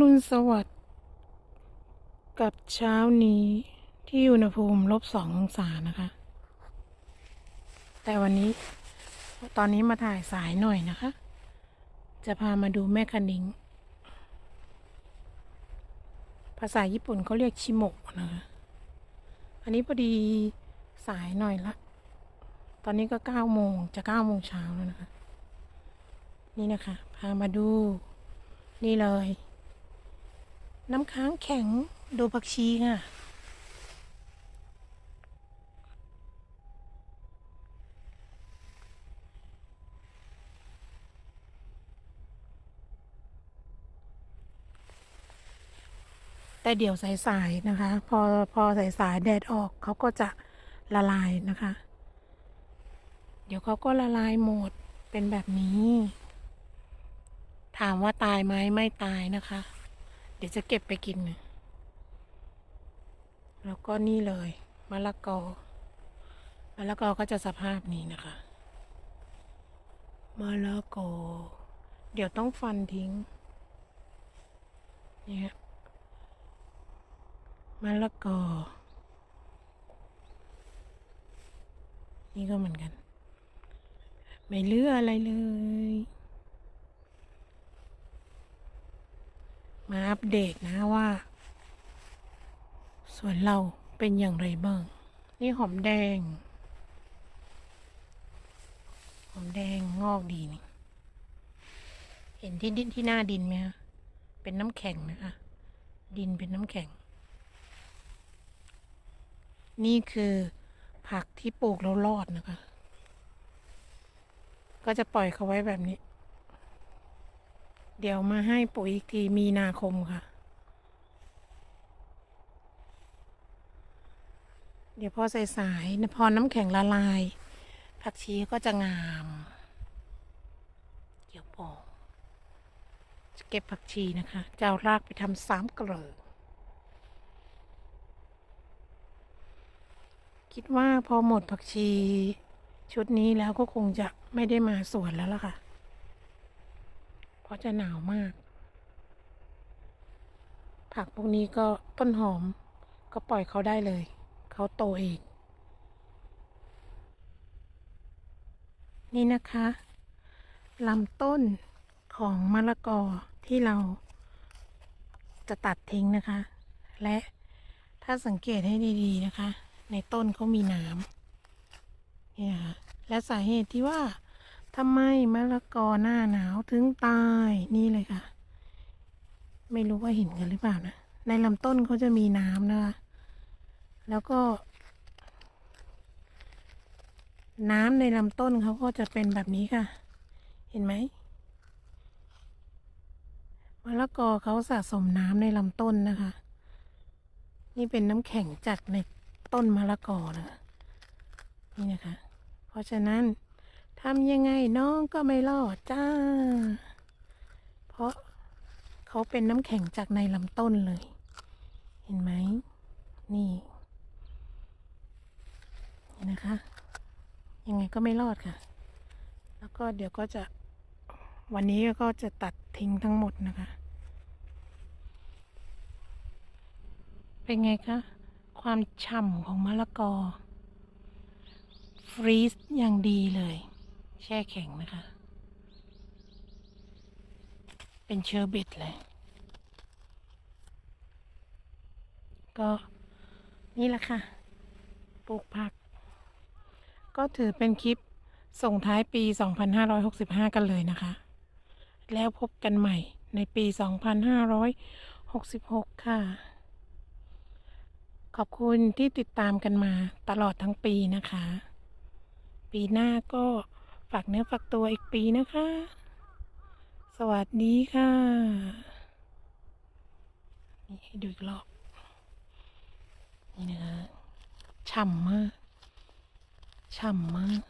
รุณสวัสดิ์กับเช้านี้ที่อุณหภูมิลบสององศานะคะ แต่วันนี้ตอนนี้มาถ่ายสายหน่อยนะคะ จะพามาดูแม่คันิง ภาษาญี่ปุ่นเขาเรียกชิโมะนะคะ อันนี้พอดีสายหน่อยละ ตอนนี้ก็เก้าโมงจะเก้าโมงเช้าแล้วนะคะ นี่นะคะ พามาดูนี่เลย น้ำค้างแข็งโดผักชีค่ะ แต่เดี๋ยวสายๆนะคะ พอพอสายๆแดดออกเขาก็จะละลายนะคะ เดี๋ยวเขาก็ละลายหมดเป็นแบบนี้ ถามว่าตายไหมไม่ตายนะคะ ดี๋ยวจะเก็บไปกิน แล้วก็นี่เลยมะละกอมะละกอก็จะสภาพนี้นะคะมะละกอเดี๋ยวต้องฟันทิ้งเนี่ยมะละกอ นี่ก็เหมือนกัน ไม่เลืออะไรเลย มาอัปเดตนะว่าส่วนเราเป็นอย่างไรบ้าง นี่หอมแดง หอมแดงงอกดีนี่ เห็นที่ดินที่หน้าดินไหมคะเป็นน้ำแข็งนะคะ ดินเป็นน้ำแข็ง นี่คือผักที่ปลูกแล้วรอดนะคะ ก็จะปล่อยเขาไว้แบบนี้ เดี๋ยวมาให้ปุ๋ยอีกทีมีนาคมค่ะ เดี๋ยวพอใส่สายพอน้ำแข็งละลาย ผักชีก็จะงามเดี๋ยวปอกจะเก็บผักชีนะคะจะเอารากไปทำซ้ำเกลือคิดว่าพอหมดผักชีชุดนี้แล้วก็คงจะไม่ได้มาสวนแล้วล่ะค่ะ เพราะจะหนาวมาก ผักพวกนี้ก็ต้นหอมก็ปล่อยเขาได้เลย เขาโตเอง นี่นะคะลำต้นของมะละกอที่เราจะตัดทิ้งนะคะ และถ้าสังเกตให้ดีๆนะคะ ในต้นเขามีน้ำนี่นะคะและสาเหตุที่ว่า ทำไมมะละกอหน้าหนาวถึงตายนี่เลยค่ะ ไม่รู้ว่าเห็นกันหรือเปล่านะ ในลำต้นเขาจะมีน้ำนะคะแล้วก็ น้ำในลำต้นเขาก็จะเป็นแบบนี้ค่ะ เห็นไหมมะละกอเขาสะสมน้ำในลำต้นนะคะ นี่เป็นน้ำแข็งจากในต้นมะละกอนะคะนี่นะคะ เพราะฉะนั้น ทำยังไงน้องก็ไม่รอดจ้า เพราะเขาเป็นน้ำแข็งจากในลำต้นเลย เห็นไหม นี่ นี่นะคะ ยังไงก็ไม่รอดค่ะ แล้วก็เดี๋ยวก็จะวันนี้ก็จะตัดทิ้งทั้งหมดนะคะ เป็นไงคะ ความฉ่ำของมะละกอ ฟรีซอย่างดีเลย แช่แข็งนะคะ เป็นเชอร์เบตเลย ก็นี่แหละค่ะ ปลูกผัก ก็ถือเป็นคลิปส่งท้ายปี 2565 กันเลยนะคะ แล้วพบกันใหม่ในปี 2566 ค่ะ ขอบคุณที่ติดตามกันมาตลอดทั้งปีนะคะ ปีหน้าก็ ฝากเนื้อฝากตัวอีกปีนะคะ สวัสดีค่ะ นี่ให้ดูอีกรอบ นี่นะคะ ฉ่ำมาก ฉ่ำมาก